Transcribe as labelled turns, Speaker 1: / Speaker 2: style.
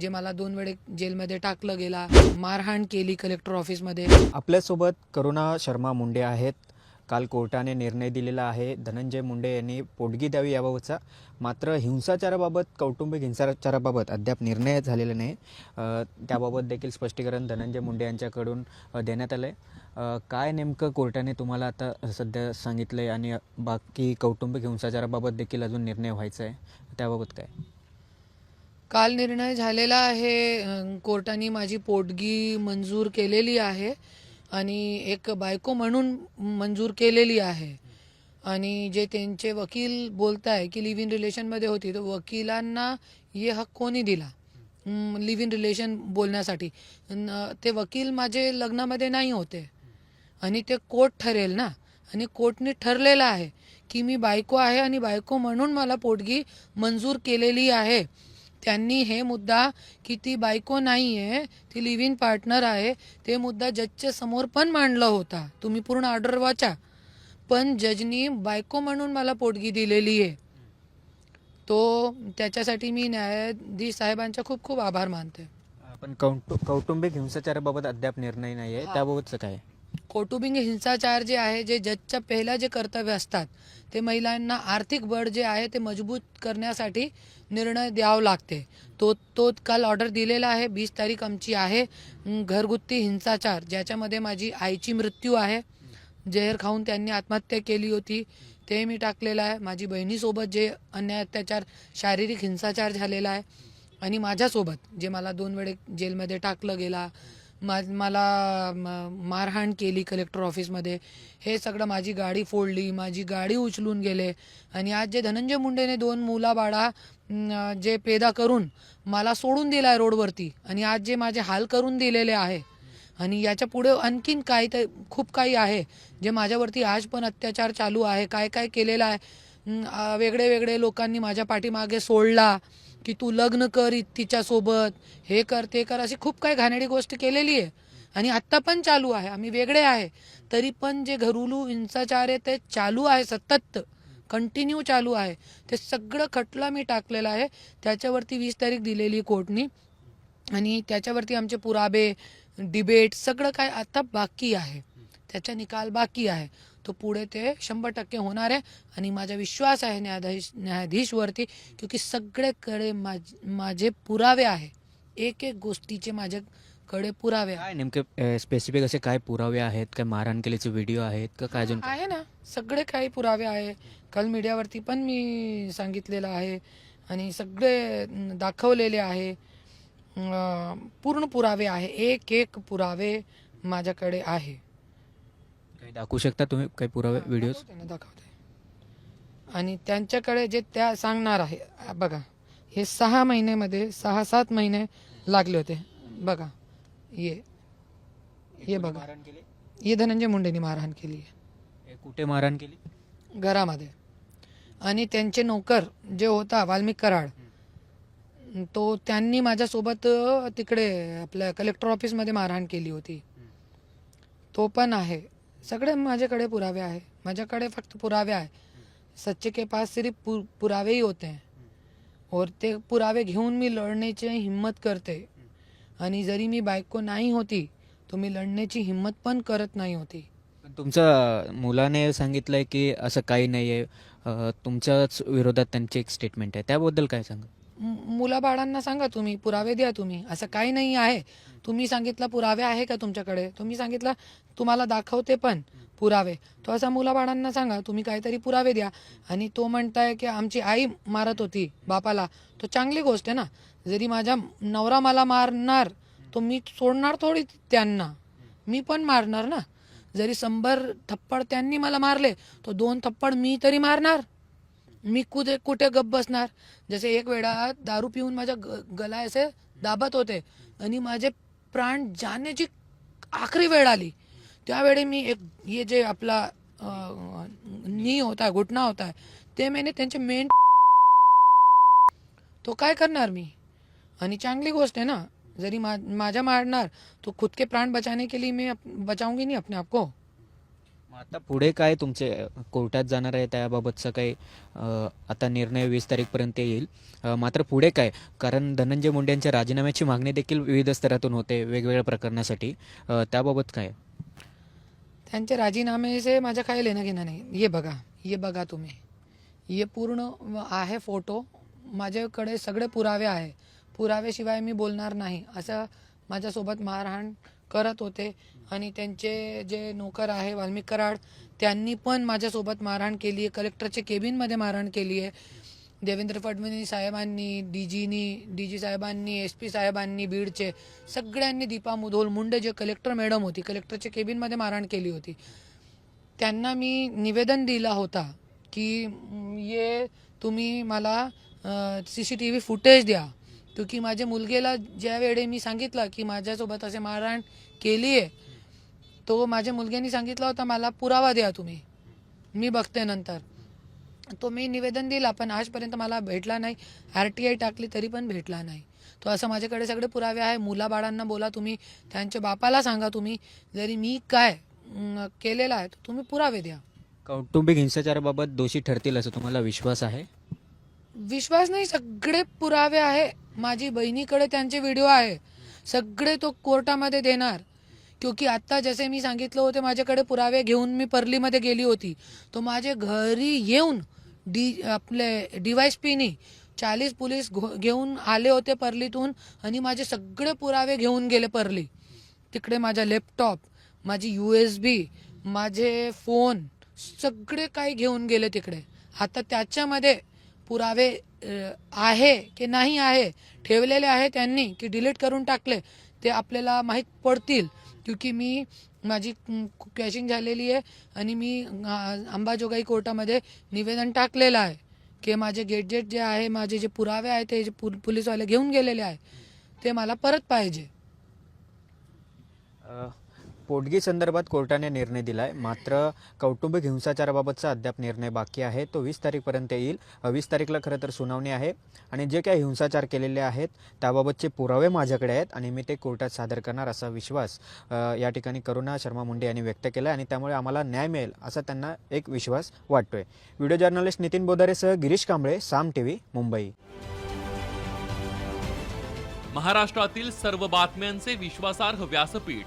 Speaker 1: जे मला दोन वेळे जेलमध्ये टाकलं गेला मारहाण केली कलेक्टर ऑफिसमध्ये
Speaker 2: आपल्यासोबत करुणा शर्मा मुंडे आहेत. काल कोर्टाने निर्णय दिलेला आहे. धनंजय मुंडे यांनी पोटगी द्यावी याबाबतचा. मात्र हिंसाचाराबाबत कौटुंबिक हिंसाचाराबाबत अद्याप निर्णय झालेला नाही. त्याबाबत देखील स्पष्टीकरण धनंजय मुंडे यांच्याकडून देण्यात आलं आहे काय नेमकं कोर्टाने तुम्हाला आता सध्या सांगितलं आहे आणि बाकी कौटुंबिक हिंसाचाराबाबत देखील अजून निर्णय व्हायचा आहे त्याबाबत काय?
Speaker 1: काल निर्णय झालेला आहे. कोर्टाने माझी पोटगी मंजूर केलेली आहे आणि एक बायको म्हणून मंजूर केलेली आहे. आणि जे त्यांचे वकील बोलत आहे की लिव्ह इन रिलेशनमध्ये होती तर वकिलांना हे हक कोणी दिला? लिव्ह इन रिलेशन बोलण्यासाठी. न- ते वकील माझे लग्नामध्ये नाही होते. आणि ते कोर्ट ठरेल ना? आणि कोर्टने ठरलेलं आहे की मी बायको आहे आणि बायको म्हणून मला पोटगी मंजूर केलेली आहे. त्यांनी हे मुद्दा की ती बायको नाही आहे ती लिव्ह इन पार्टनर आहे ते मुद्दा जजच्या समोर पण मांडला होता. तुम्ही पूर्ण ऑर्डर वाचा. पण जजनी बायको म्हणून मला पोटगी दिलेली आहे. तो त्याच्यासाठी मी न्यायाधीश साहेबांचा खूप खूप आभार मानते.
Speaker 2: पण कौटु कौटुंबिक हिंसाचाराबाबत अद्याप निर्णय नाही आहे. त्याबाबतचं काय?
Speaker 1: कौटुंबिक हिंसाचार जे आहे जे जजच्या पहिल्या जे कर्तव्य असतात ते महिलांना आर्थिक बळ जे आहे ते मजबूत करण्यासाठी निर्णय द्यावं लागते. तो तो काल ऑर्डर दिलेला आहे वीस तारीख आमची आहे. घरगुती हिंसाचार ज्याच्यामध्ये माझी आईची मृत्यू आहे. जहर खाऊन त्यांनी आत्महत्या केली होती ते मी टाकलेलं आहे. माझी बहिणीसोबत जे अन्याय अत्याचार शारीरिक हिंसाचार झालेला आहे आणि माझ्यासोबत जे मला दोन वेळे जेलमध्ये टाकलं गेला मा मला म- मारहाण केली कलेक्टर ऑफिसमध्ये हे सगळं माझी गाडी फोडली माझी गाडी उचलून गेले. आणि आज जे धनंजय मुंडेने दोन मुलाबाळा जे पैदा करून मला सोडून दिला आहे रोडवरती आणि आज जे माझे हाल करून दिलेले आहे आणि याच्यापुढे आणखीन काही तर खूप काही आहे जे माझ्यावरती आज पण अत्याचार चालू आहे काय काय केलेलं आहे. वेगळे वेगळे लोकांनी माझ्या पाठीमागे सोडला. की तू लग्न कर इ- तिच्यासोबत हे कर ते कर अशी खूप काही घाणेडी गोष्ट केलेली आहे. आणि आत्ता पण चालू आहे. आम्ही वेगळे आहे. तरी पण जे घरुलू हिंसाचार आहे ते चालू आहे सतत. कंटिन्यू चालू आहे. ते सगळं खटला मी टाकलेलं आहे. त्याच्यावरती वीस तारीख दिलेली कोर्टनी. आणि त्याच्यावरती आमचे पुरावे डिबेट सगळं काय आता बाकी आहे. त्याचा निकाल बाकी आहे. तो पुढे ते शंभर टक्के होणार आहे. आणि माझा विश्वास आहे न्यायाधीश न्यायाधीशवरती क्योंकि सगळेकडे माझ माझे पुरावे आहे. एक एक गोष्टीचे माझ्याकडे पुरावे आहे
Speaker 2: काय नेमके स्पेसिफिक असे काय पुरावे आहेत? काय मारहाण केल्याचे व्हिडिओ आहेत? का काय अजून?
Speaker 1: आहे ना. सगळे काही पुरावे आहे. काल मीडियावरती पण मी सांगितलेलं आहे. आणि सगळे दाखवलेले आहे. पूर्ण पुरावे आहे. एक एक पुरावे माझ्याकडे आहे.
Speaker 2: काही दाखवू शकता तुम्ही काही पुरावे व्हिडिओज
Speaker 1: दाखवते ना, दाखवते. आणि त्यांच्याकडे जे त्या सांगणार आहे बघा हे सहा महिन्यामध्ये सहा सात महिने लागले होते. बघा ये ये बघा. ये धनंजय मुंडेनी मारहाण केली आहे.
Speaker 2: कुठे मारहाण केली?
Speaker 1: घरामध्ये. आणि त्यांचे नोकर जे होता वाल्मिक कराड तो त्यांनी माझ्यासोबत तिकडे आपल्या कलेक्टर ऑफिसमध्ये मारहाण केली होती. तो पण आहे. सगळे माझ्याकडे पुरावे आहे. माझ्याकडे फक्त पुरावे आहे. सच्चे के पास सिर्फ पु, पुरावे ही होते. हैं और ते पुरावे घेऊन मी लढण्याची हिंमत करते. आणि जरी मी बायको नाही होती तर मी लढण्याची हिंमत पण करत नाही होती.
Speaker 2: तुमच्या मुलाने सांगितलंय की असं काही नाही आहे तुमच्याच विरोधात त्यांची एक स्टेटमेंट आहे. त्याबद्दल काय सांगा
Speaker 1: मुलाबाळांना सांगा तुम्ही पुरावे द्या तुम्ही. असं काही नाही आहे. तुम्ही सांगितलं पुरावे आहे का तुमच्याकडे? तुम्ही सांगितलं तुम्हाला दाखवते पण पुरावे. तो असा मुलाबाळांना सांगा तुम्ही काहीतरी पुरावे द्या. आणि तो म्हणताय की आमची आई मारत होती बापाला. तो चांगली गोष्ट आहे ना. जरी माझा नवरा मला मारणार तो मी सोडणार थोडी त्यांना. मी पण मारणार ना. जरी शंभर थप्पड त्यांनी मला मारले तो दोन थप्पड मी तरी मारणार. मी कुठे कुठे गप बसणार? जसे एक वेळा दारू पिऊन माझ्या ग गला असे दाबत होते. आणि माझे प्राण जाण्याची आखरी वेळ आली. त्यावेळी मी एक हे जे आपला नी होता है घुटना होता है ते मैंने त्यांचे मेन तो काय करणार मी? आणि चांगली गोष्ट आहे ना? जरी माझ्या मारणार तो खुद के प्राण बचाने के लिए मैं अप- बचाऊंगी नहीं अपने आप को.
Speaker 2: मग आता पुढे काय तुमचे कोर्टात जाणार आहे त्याबाबतचा काही आता निर्णय वीस तारीखपर्यंत येईल. मात्र पुढे काय? कारण धनंजय मुंडे यांच्या राजीनाम्याची मागणी देखील विविध स्तरातून होते वेगवेगळ्या प्रकरणासाठी. त्याबाबत काय?
Speaker 1: त्यांचे राजीनाम्याचे माझं काय लेणं घेणं नाही. ये बघा ये बघा तुम्ही. ये पूर्ण आहे फोटो. माझ्याकडे सगळे पुरावे आहे. पुराव्याशिवाय मी बोलणार नाही. असं माझ्यासोबत मारहाण करत होते. आणि त्यांचे जे नोकर आहे वाल्मिक कराड त्यांनी पण माझ्यासोबत मारहाण केली आहे कलेक्टरच्या केबिनमध्ये मारहाण केली आहे देवेंद्र फडणवीस साहेबांनी डी जीनी डी जी साहेबांनी एस पी साहेबांनी बीडचे सगळ्यांनी दीपा मुधोल मुंडे जे कलेक्टर मॅडम होती कलेक्टरच्या केबिनमध्ये मारहाण केली होती. त्यांना मी निवेदन दिला होता की ये तुम्ही मला C C T V footage द्या. क्योंकि माझ्या मुलगेला ज्यावेळी मी सांगितलं की माझ्यासोबत असे मारहाण केली आहे तो माझ्या मुलग्यानी सांगितलं होता मला पुरावा द्या तुम्ही. मी बघते नंतर. तो मी निवेदन दिला पण आजपर्यंत मला भेटला नाही. आर टी आय टाकली तरी पण भेटला नाही. तो असं माझ्याकडे सगळे पुरावे आहे. मुलाबाळांना बोला तुम्ही त्यांच्या बापाला सांगा तुम्ही. जरी मी काय केलेला आहे तर तुम्ही पुरावे द्या.
Speaker 2: कौटुंबिक हिंसाचाराबाबत दोषी ठरतील असं तुम्हाला विश्वास आहे?
Speaker 1: विश्वास नाही सगळे पुरावे आहे. माझी बहिणीकडे त्यांचे व्हिडिओ आहे. सगळे तो कोर्टामध्ये देणार. क्योंकि आत्ता जसे मी सांगितलं होते माझ्याकडे पुरावे घेऊन मी परलीमध्ये गेली होती. तो माझे घरी येऊन डी आपले डिवायस पीनी चाळीस पोलीस घो- घेऊन आले होते परलीतून आणि माझे सगळे पुरावे घेऊन गेले परली. तिकडे माझा लॅपटॉप माझी यू एस बी माझे फोन सगळे काही घेऊन गेले तिकडे. आता त्याच्यामध्ये पुरावे आहे की नाही आहे ठेवलेले आहे त्यांनी की डिलीट करून टाकले ते आपल्याला माहीत पडतील. क्योंकि मी माझी कॅशिंग झालेली आहे आणि मी अंबाजोगाई कोर्टामध्ये निवेदन टाकलेलं आहे की माझे गेटजेट जे आहे माझे जे पुरावे आहे ते जे पु- पोलीसवाले घेऊन गेलेले आहे ते मला परत पाहिजे.
Speaker 2: पोटगी संदर्भात कोर्टाने निर्णय दिला आहे मात्र कौटुंबिक हिंसाचाराबाबतचा अद्याप निर्णय बाकी आहे. तो वीस तारीखपर्यंत येईल. वीस तारीखला खरं तर सुनावणी आहे. आणि जे काही हिंसाचार केलेले आहेत त्याबाबतचे पुरावे माझ्याकडे आहेत आणि मी ते कोर्टात सादर करणार असा विश्वास या ठिकाणी करुणा शर्मा मुंडे यांनी व्यक्त केला आणि त्यामुळे आम्हाला न्याय मिळेल असा त्यांना एक विश्वास वाटतोय. व्हिडिओ जर्नलिस्ट नितीन बोधारेसह गिरीश कांबळे साम टीव्ही मुंबई.
Speaker 3: महाराष्ट्रातील सर्व बातम्यांचे विश्वासार्ह व्यासपीठ